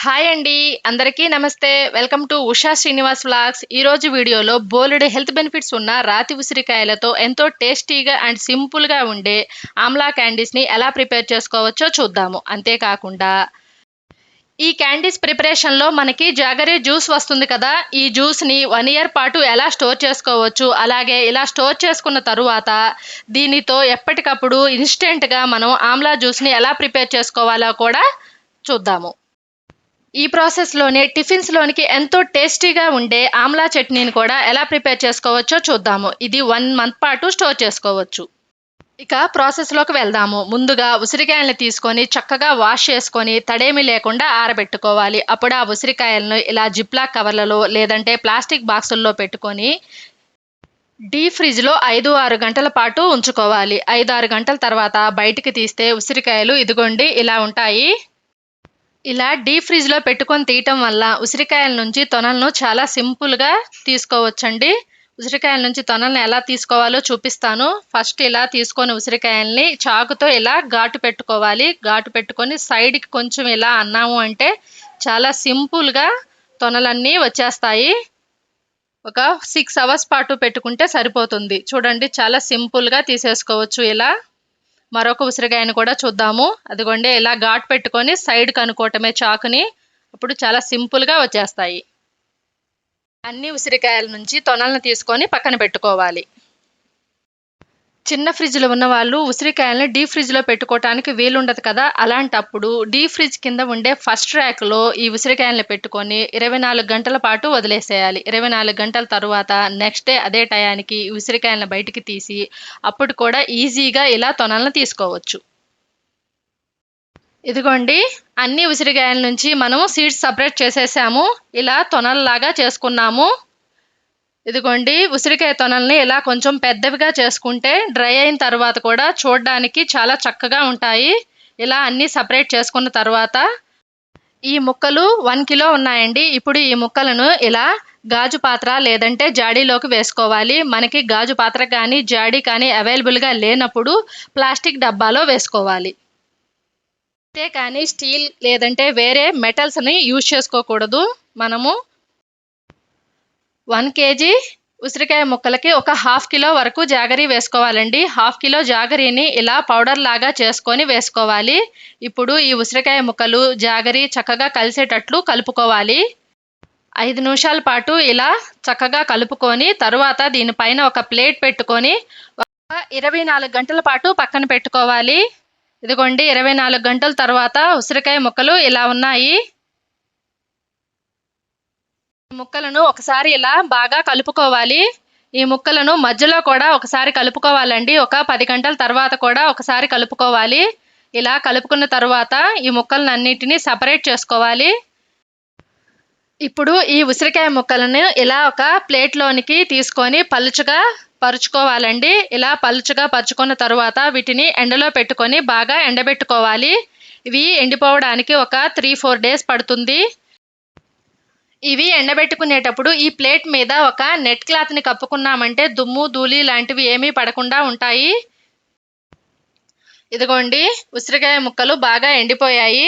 Hi అండి అందరికీ నమస్తే. Welcome to Usha Srinivas vlogs. ఈరోజు వీడియోలో బోలెడు హెల్త్ బెనిఫిట్స్ ఉన్న రాతి ఉసిరికాయలతో ఎంతో టేస్టీగా అండ్ సింపుల్గా ఉండే ఆమ్లా క్యాండీస్ని ఎలా ప్రిపేర్ చేసుకోవచ్చో చూద్దాము. అంతేకాకుండా ఈ క్యాండీస్ ప్రిపరేషన్లో మనకి జాగరీ జ్యూస్ వస్తుంది కదా. ఈ జ్యూస్ని వన్ ఇయర్ పాటు ఎలా స్టోర్ చేసుకోవచ్చు? అలాగే ఇలా స్టోర్ చేసుకున్న తరువాత దీనితో ఎప్పటికప్పుడు ఇన్స్టెంట్గా మనం ఆమ్లా జ్యూస్ని ఎలా ప్రిపేర్ చేసుకోవాలో కూడా చూద్దాము. ఈ ప్రాసెస్లోనే టిఫిన్స్లోనికి ఎంతో టేస్టీగా ఉండే ఆమ్లా చట్నీని కూడా ఎలా ప్రిపేర్ చేసుకోవచ్చో చూద్దాము. ఇది వన్ మంత్ పాటు స్టోర్ చేసుకోవచ్చు. ఇక ప్రాసెస్లోకి వెళ్దాము. ముందుగా ఉసిరికాయలను తీసుకొని చక్కగా వాష్ చేసుకొని తడేమి లేకుండా ఆరబెట్టుకోవాలి. అప్పుడు ఆ ఉసిరికాయలను ఇలా జిప్లా కవర్లలో లేదంటే ప్లాస్టిక్ బాక్సుల్లో పెట్టుకొని డీప్ ఫ్రిడ్జ్లో ఐదు ఆరు గంటల పాటు ఉంచుకోవాలి. ఐదు ఆరు గంటల తర్వాత బయటికి తీస్తే ఉసిరికాయలు ఇదిగోండి ఇలా ఉంటాయి. ఇలా డీప్ ఫ్రిడ్జ్లో పెట్టుకొని తీయటం వల్ల ఉసిరికాయల నుంచి తొనలను చాలా సింపుల్గా తీసుకోవచ్చండి. ఉసిరికాయల నుంచి తొనలను ఎలా తీసుకోవాలో చూపిస్తాను. ఫస్ట్ ఇలా తీసుకొని ఉసిరికాయల్ని చాకుతో ఇలా ఘాటు పెట్టుకోవాలి. ఘాటు పెట్టుకొని సైడ్కి కొంచెం ఇలా అన్నాము అంటే చాలా సింపుల్గా తొనలన్నీ వచ్చేస్తాయి. ఒక సిక్స్ అవర్స్ పాటు పెట్టుకుంటే సరిపోతుంది. చూడండి చాలా సింపుల్గా తీసేసుకోవచ్చు ఇలా. మరొక ఉసిరికాయను కూడా చూద్దాము. అదిగోండి ఇలా ఘాట్ పెట్టుకొని సైడ్ కనుకోవటమే చాకుని అప్పుడు చాలా సింపుల్గా వచ్చేస్తాయి. అన్ని ఉసిరికాయల నుంచి తొనలను తీసుకొని పక్కన పెట్టుకోవాలి. చిన్న ఫ్రిడ్జ్లో ఉన్న వాళ్ళు ఉసిరికాయలను డీప్ ఫ్రిడ్జ్లో పెట్టుకోవటానికి వీలుండదు కదా. అలాంటప్పుడు డీప్ ఫ్రిడ్జ్ కింద ఉండే ఫస్ట్ ర్యాక్లో ఈ ఉసిరికాయలను పెట్టుకొని ఇరవై నాలుగు గంటల పాటు వదిలేసేయాలి. ఇరవై నాలుగు గంటల తర్వాత నెక్స్ట్ డే అదే టయానికి ఉసిరికాయలను బయటికి తీసి అప్పుడు కూడా ఈజీగా ఇలా తొనలను తీసుకోవచ్చు. ఇదిగోండి అన్ని ఉసిరికాయల నుంచి మనం సీడ్స్ సపరేట్ చేసేసాము. ఇలా తొనల్లాగా చేసుకున్నాము. ఇదిగోండి ఉసిరికాయ తొనల్ని ఇలా కొంచెం పెద్దవిగా చేసుకుంటే డ్రై అయిన తర్వాత కూడా చూడడానికి చాలా చక్కగా ఉంటాయి. ఇలా అన్నీ సపరేట్ చేసుకున్న తర్వాత ఈ ముక్కలు వన్ కిలో ఉన్నాయండి. ఇప్పుడు ఈ ముక్కలను ఇలా గాజు పాత్ర లేదంటే జాడీలోకి వేసుకోవాలి. మనకి గాజు పాత్ర కానీ జాడీ కానీ అవైలబుల్గా లేనప్పుడు ప్లాస్టిక్ డబ్బాలో వేసుకోవాలి. అంతే కానీ స్టీల్ లేదంటే వేరే మెటల్స్ని యూజ్ చేసుకోకూడదు. మనము వన్ కేజీ ఉసిరికాయ ముక్కలకి ఒక హాఫ్ కిలో వరకు జాగరీ వేసుకోవాలండి. హాఫ్ కిలో జాగరీని ఇలా పౌడర్ లాగా చేసుకొని వేసుకోవాలి. ఇప్పుడు ఈ ఉసిరికాయ ముక్కలు జాగరీ చక్కగా కలిసేటట్లు కలుపుకోవాలి. ఐదు నిమిషాల పాటు ఇలా చక్కగా కలుపుకొని తరువాత దీనిపైన ఒక ప్లేట్ పెట్టుకొని ఒక ఇరవై నాలుగు గంటల పాటు పక్కన పెట్టుకోవాలి. ఇదిగోండి ఇరవై నాలుగు గంటల తర్వాత ఉసిరికాయ ముక్కలు ఇలా ఉన్నాయి. ముక్కలను ఒకసారి ఇలా బాగా కలుపుకోవాలి. ఈ ముక్కలను మధ్యలో కూడా ఒకసారి కలుపుకోవాలండి. ఒక పది గంటల తర్వాత కూడా ఒకసారి కలుపుకోవాలి. ఇలా కలుపుకున్న తర్వాత ఈ ముక్కలను అన్నిటినీ సపరేట్ చేసుకోవాలి. ఇప్పుడు ఈ ఉసిరికాయ ముక్కలను ఇలా ఒక ప్లేట్లోనికి తీసుకొని పలుచగా పరుచుకోవాలండి. ఇలా పలుచగా పరుచుకున్న తర్వాత వీటిని ఎండలో పెట్టుకొని బాగా ఎండబెట్టుకోవాలి. ఇవి ఎండిపోవడానికి ఒక త్రీ ఫోర్ డేస్ పడుతుంది. ఇవి ఎండబెట్టుకునేటప్పుడు ఈ ప్లేట్ మీద ఒక నెట్ క్లాత్ని కప్పుకున్నామంటే దుమ్ము ధూళి లాంటివి ఏమీ పడకుండా ఉంటాయి. ఇదిగోండి ఉసిరికాయ ముక్కలు బాగా ఎండిపోయాయి.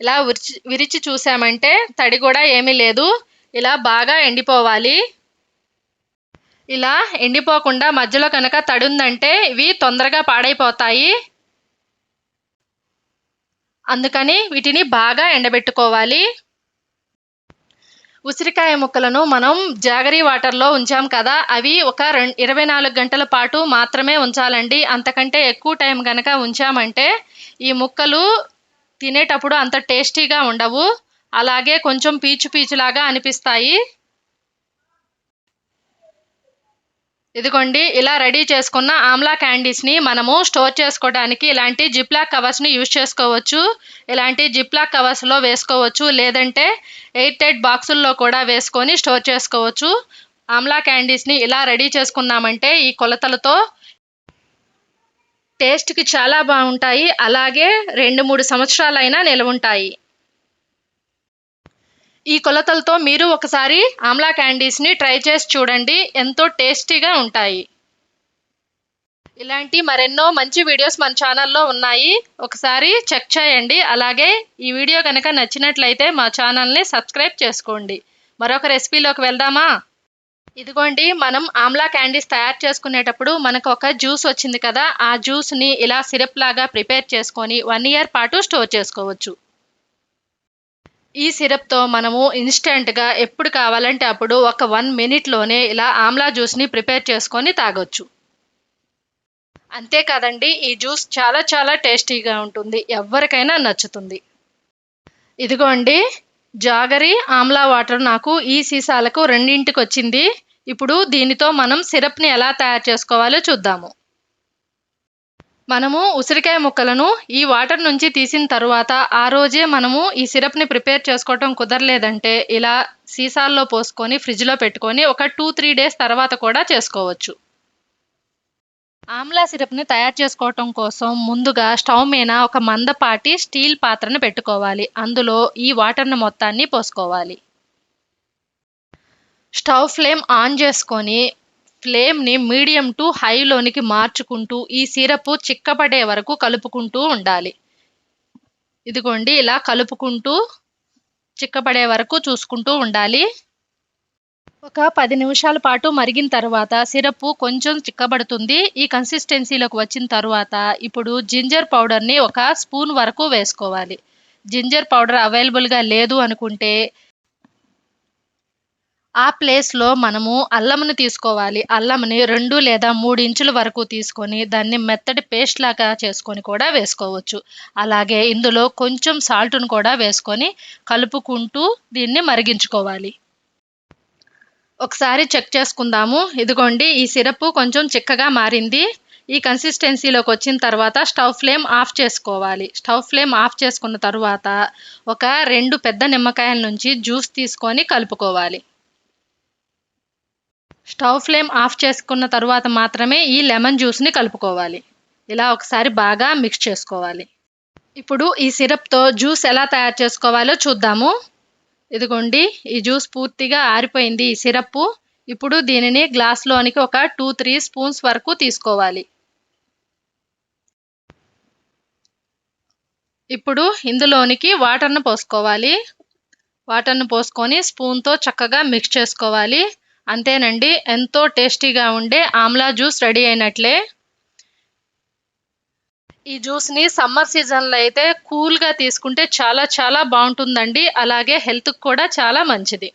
ఇలా విరిచి విరిచి చూసామంటే తడి కూడా ఏమీ లేదు. ఇలా బాగా ఎండిపోవాలి. ఇలా ఎండిపోకుండా మధ్యలో కనుక తడి ఉందంటే ఇవి తొందరగా పాడైపోతాయి. అందుకని వీటిని బాగా ఎండబెట్టుకోవాలి. ఉసిరికాయ ముక్కలను మనం జాగరీ వాటర్లో ఉంచాం కదా అవి ఒక రెండు ఇరవై నాలుగు గంటల పాటు మాత్రమే ఉంచాలండి. అంతకంటే ఎక్కువ టైం కనుక ఉంచామంటే ఈ ముక్కలు తినేటప్పుడు అంత టేస్టీగా ఉండవు. అలాగే కొంచెం పీచు పీచులాగా అనిపిస్తాయి. ఇదిగోండి ఇలా రెడీ చేసుకున్న ఆమ్లా క్యాండీస్ని మనము స్టోర్ చేసుకోవడానికి ఇలాంటి జిప్లాక్ కవర్స్ని యూజ్ చేసుకోవచ్చు. ఇలాంటి జిప్లాక్ కవర్స్లో వేసుకోవచ్చు. లేదంటే ఎయిట్ ఎయిట్ బాక్సుల్లో కూడా వేసుకొని స్టోర్ చేసుకోవచ్చు. ఆమ్లా క్యాండీస్ని ఇలా రెడీ చేసుకున్నామంటే ఈ కొలతలతో టేస్ట్కి చాలా బాగుంటాయి. అలాగే రెండు మూడు సంవత్సరాలైనా నిలవుంటాయి. ఈ కొలతలతో మీరు ఒకసారి ఆమ్లా క్యాండీస్ని ట్రై చేసి చూడండి. ఎంతో టేస్టీగా ఉంటాయి. ఇలాంటి మరెన్నో మంచి వీడియోస్ మన ఛానల్లో ఉన్నాయి. ఒకసారి చెక్ చేయండి. అలాగే ఈ వీడియో కనుక నచ్చినట్లయితే మా ఛానల్ని సబ్స్క్రైబ్ చేసుకోండి. మరొక రెసిపీలోకి వెళ్దామా? ఇదిగోండి మనం ఆమ్లా క్యాండీస్ తయారు చేసుకునేటప్పుడు మనకు ఒక జ్యూస్ వచ్చింది కదా. ఆ జ్యూస్ని ఇలా సిరప్ లాగా ప్రిపేర్ చేసుకొని వన్ ఇయర్ పాటు స్టోర్ చేసుకోవచ్చు. ఈ సిరప్తో మనము ఇన్స్టెంట్గా ఎప్పుడు కావాలంటే అప్పుడు ఒక వన్ మినిట్లోనే ఇలా ఆమ్లా జ్యూస్ని ప్రిపేర్ చేసుకొని తాగొచ్చు. అంతేకాదండి ఈ జ్యూస్ చాలా చాలా టేస్టీగా ఉంటుంది. ఎవరికైనా నచ్చుతుంది. ఇదిగోండి జాగరి ఆమ్లా వాటర్ నాకు ఈ సీసాలకు రెండింటికి వచ్చింది ఇప్పుడు దీనితో మనం సిరప్ని ఎలా తయారు చేసుకోవాలో చూద్దాము. మనము ఉసిరికాయ ముక్కలను ఈ వాటర్ నుంచి తీసిన తర్వాత ఆ రోజే మనము ఈ సిరప్ని ప్రిపేర్ చేసుకోవటం కుదరలేదంటే ఇలా సీసాల్లో పోసుకొని ఫ్రిడ్జ్లో పెట్టుకొని ఒక టూ త్రీ డేస్ తర్వాత కూడా చేసుకోవచ్చు. ఆమ్లా సిరప్ని తయారు చేసుకోవటం కోసం ముందుగా స్టవ్ మీద ఒక మందపాటి స్టీల్ పాత్రను పెట్టుకోవాలి. అందులో ఈ వాటర్ని మొత్తాన్ని పోసుకోవాలి. స్టవ్ ఫ్లేమ్ ఆన్ చేసుకొని ఫ్లేమ్ని మీడియం టు హైలోనికి మార్చుకుంటూ ఈ సిరప్ చిక్కపడే వరకు కలుపుకుంటూ ఉండాలి. ఇదిగోండి ఇలా కలుపుకుంటూ చిక్కపడే వరకు చూసుకుంటూ ఉండాలి. ఒక పది నిమిషాల పాటు మరిగిన తర్వాత సిరప్ కొంచెం చిక్కబడుతుంది. ఈ కన్సిస్టెన్సీలోకి వచ్చిన తర్వాత ఇప్పుడు జింజర్ పౌడర్ని ఒక స్పూన్ వరకు వేసుకోవాలి. జింజర్ పౌడర్ అవైలబుల్గా లేదు అనుకుంటే ఆ ప్లేస్లో మనము అల్లంని తీసుకోవాలి. అల్లంని రెండు లేదా మూడు ఇంచుల వరకు తీసుకొని దాన్ని మెత్తటి పేస్ట్ లాగా చేసుకొని కూడా వేసుకోవచ్చు. అలాగే ఇందులో కొంచెం సాల్ట్ను కూడా వేసుకొని కలుపుకుంటూ దీన్ని మరిగించుకోవాలి. ఒకసారి చెక్ చేసుకుందాము. ఇదిగోండి ఈ సిరప్ కొంచెం చిక్కగా మారింది. ఈ కన్సిస్టెన్సీలోకి వచ్చిన తర్వాత స్టవ్ ఫ్లేమ్ ఆఫ్ చేసుకోవాలి. స్టవ్ ఫ్లేమ్ ఆఫ్ చేసుకున్న తర్వాత ఒక రెండు పెద్ద నిమ్మకాయల నుంచి జ్యూస్ తీసుకొని కలుపుకోవాలి. స్టవ్ ఫ్లేమ్ ఆఫ్ చేసుకున్న తర్వాత మాత్రమే ఈ లెమన్ జ్యూస్ని కలుపుకోవాలి. ఇలా ఒకసారి బాగా మిక్స్ చేసుకోవాలి. ఇప్పుడు ఈ సిరప్తో జ్యూస్ ఎలా తయారు చేసుకోవాలో చూద్దాము. ఇదిగోండి ఈ జ్యూస్ పూర్తిగా ఆరిపోయింది. ఈ సిరప్ ఇప్పుడు దీనిని గ్లాస్లోనికి ఒక టూ త్రీ స్పూన్స్ వరకు తీసుకోవాలి. ఇప్పుడు ఇందులోనికి వాటర్ను పోసుకోవాలి. వాటర్ను పోసుకొని స్పూన్తో చక్కగా మిక్స్ చేసుకోవాలి. అంతేనండి. ఎంతో టేస్టీగా ఉండే ఆమ్లా జ్యూస్ రెడీ అయినట్లే. ఈ జ్యూస్ని సమ్మర్ సీజన్లో అయితే కూల్గా తీసుకుంటే చాలా చాలా బాగుంటుందండి. అలాగే హెల్త్కి కూడా చాలా మంచిది.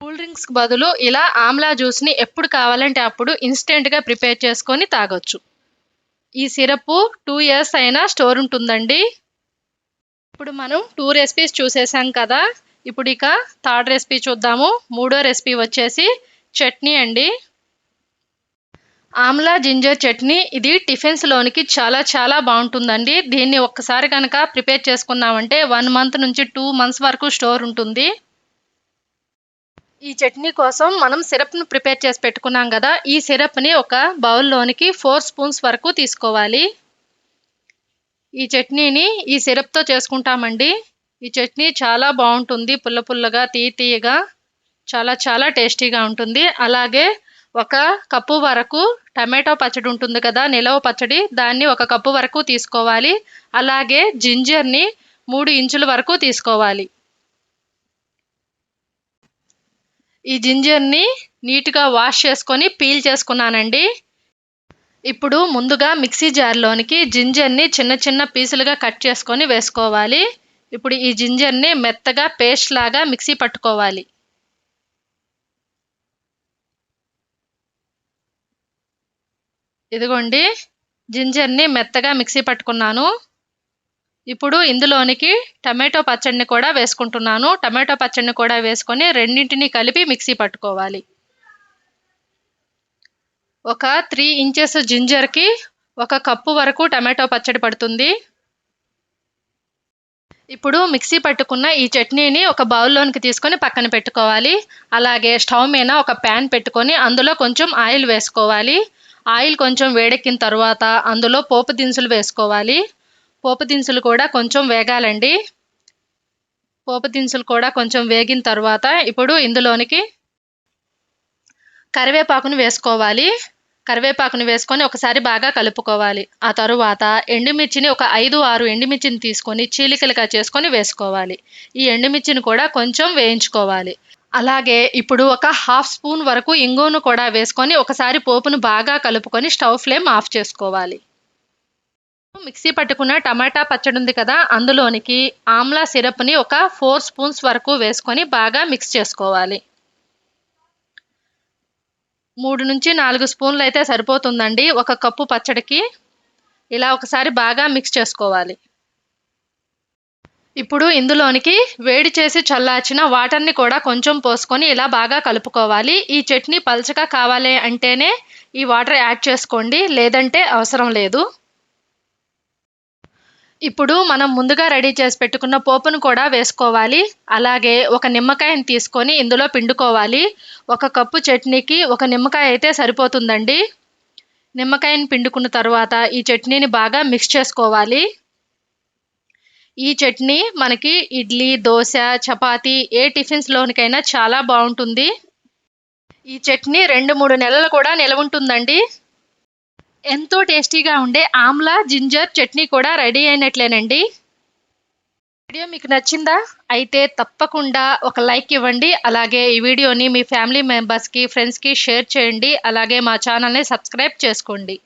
కూల్ డ్రింక్స్కి బదులు ఇలా ఆమ్లా జ్యూస్ని ఎప్పుడు కావాలంటే అప్పుడు ఇన్స్టెంట్గా ప్రిపేర్ చేసుకొని తాగొచ్చు. ఈ సిరప్ టూ ఇయర్స్ అయినా స్టోర్ ఉంటుందండి. ఇప్పుడు మనం టూ రెసిపీస్ చూసేసాం కదా. ఇప్పుడు ఇక థర్డ్ రెసిపీ చూద్దాము. మూడో రెసిపీ వచ్చేసి చట్నీ అండి. ఆమ్లా జింజర్ చట్నీ ఇది టిఫిన్స్లోనికి చాలా చాలా బాగుంటుందండి. దీన్ని ఒక్కసారి కనుక ప్రిపేర్ చేసుకున్నామంటే వన్ మంత్ నుంచి టూ మంత్స్ వరకు స్టోర్ ఉంటుంది. ఈ చట్నీ కోసం మనం సిరప్ను ప్రిపేర్ చేసి పెట్టుకున్నాం కదా ఈ సిరప్ని ఒక బౌల్లోనికి ఫోర్ స్పూన్స్ వరకు తీసుకోవాలి. ఈ చట్నీని ఈ సిరప్తో చేసుకుంటామండి. ఈ చట్నీ చాలా బాగుంటుంది పుల్ల పుల్లగా తీయ తీయగా చాలా చాలా టేస్టీగా ఉంటుంది. అలాగే ఒక కప్పు వరకు టమాటో పచ్చడి ఉంటుంది కదా నిలవ పచ్చడి దాన్ని ఒక కప్పు వరకు తీసుకోవాలి. అలాగే జింజర్ని మూడు ఇంచుల వరకు తీసుకోవాలి. ఈ జింజర్ని నీట్గా వాష్ చేసుకొని పీల్ చేసుకున్నానండి. ఇప్పుడు ముందుగా మిక్సీ జార్లోనికి జింజర్ని చిన్న చిన్న పీసులుగా కట్ చేసుకొని వేసుకోవాలి. ఇప్పుడు ఈ జింజర్ని మెత్తగా పేస్ట్ లాగా మిక్సీ పట్టుకోవాలి. ఇదిగోండి జింజర్ని మెత్తగా మిక్సీ పట్టుకున్నాను. ఇప్పుడు ఇందులోనికి టమాటో పచ్చడిని కూడా వేసుకుంటున్నాను. టమాటో పచ్చడిని కూడా వేసుకొని రెండింటిని కలిపి మిక్సీ పట్టుకోవాలి. ఒక త్రీ ఇంచెస్ జింజర్కి ఒక కప్పు వరకు టమాటో పచ్చడి పడుతుంది. ఇప్పుడు మిక్సీ పట్టుకున్న ఈ చట్నీని ఒక బౌల్లోనికి తీసుకొని పక్కన పెట్టుకోవాలి. అలాగే స్టవ్ మీద ఒక ప్యాన్ పెట్టుకొని అందులో కొంచెం ఆయిల్ వేసుకోవాలి. ఆయిల్ కొంచెం వేడెక్కిన తర్వాత అందులో పోపు దినుసులు వేసుకోవాలి. పోపు దినుసులు కూడా కొంచెం వేగాలండి. పోపు దినుసులు కూడా కొంచెం వేగిన తర్వాత ఇప్పుడు ఇందులోనికి కరివేపాకును వేసుకోవాలి. కరివేపాకుని వేసుకొని ఒకసారి బాగా కలుపుకోవాలి. ఆ తరువాత ఎండుమిర్చిని ఒక ఐదు ఆరు ఎండుమిర్చిని తీసుకొని చీలికలుగా చేసుకొని వేసుకోవాలి. ఈ ఎండుమిర్చిని కూడా కొంచెం వేయించుకోవాలి. అలాగే ఇప్పుడు ఒక హాఫ్ స్పూన్ వరకు ఇంగువను కూడా వేసుకొని ఒకసారి పోపును బాగా కలుపుకొని స్టవ్ ఫ్లేమ్ ఆఫ్ చేసుకోవాలి. మిక్సీ పట్టుకున్న టమాటా పచ్చడి ఉంది కదా అందులోనికి ఆమ్లా సిరప్ని ఒక ఫోర్ స్పూన్స్ వరకు వేసుకొని బాగా మిక్స్ చేసుకోవాలి. మూడు నుంచి నాలుగు స్పూన్లు అయితే సరిపోతుందండి. ఒక కప్పు పచ్చడికి ఇలా ఒకసారి బాగా మిక్స్ చేసుకోవాలి. ఇప్పుడు ఇందులోనికి వేడి చేసి చల్లార్చిన వాటర్ని కూడా కొంచెం పోసుకొని ఇలా బాగా కలుపుకోవాలి. ఈ చట్నీ పలచగా కావాలి అంటేనే ఈ వాటర్ యాడ్ చేసుకోండి. లేదంటే అవసరం లేదు. ఇప్పుడు మనం ముందుగా రెడీ చేసి పెట్టుకున్న పోపును కూడా వేసుకోవాలి. అలాగే ఒక నిమ్మకాయని తీసుకొని ఇందులో పిండుకోవాలి. ఒక కప్పు చట్నీకి ఒక నిమ్మకాయ అయితే సరిపోతుందండి. నిమ్మకాయని పిండుకున్న తర్వాత ఈ చట్నీని బాగా మిక్స్ చేసుకోవాలి. ఈ చట్నీ మనకి ఇడ్లీ దోశ చపాతీ ఏ టిఫిన్స్లోనికైనా చాలా బాగుంటుంది. ఈ చట్నీ రెండు మూడు నెలలు కూడా నిలవ ఉంటుందండి. ఎంతో టేస్టీగా ఉండే ఆమ్లా జింజర్ చట్నీ కూడా రెడీ అయినట్లేనండి. వీడియో మీకు నచ్చిందా? అయితే తప్పకుండా ఒక లైక్ ఇవ్వండి. అలాగే ఈ వీడియోని మీ ఫ్యామిలీ మెంబర్స్కి ఫ్రెండ్స్కి షేర్ చేయండి. అలాగే మా ఛానల్ని సబ్స్క్రైబ్ చేసుకోండి.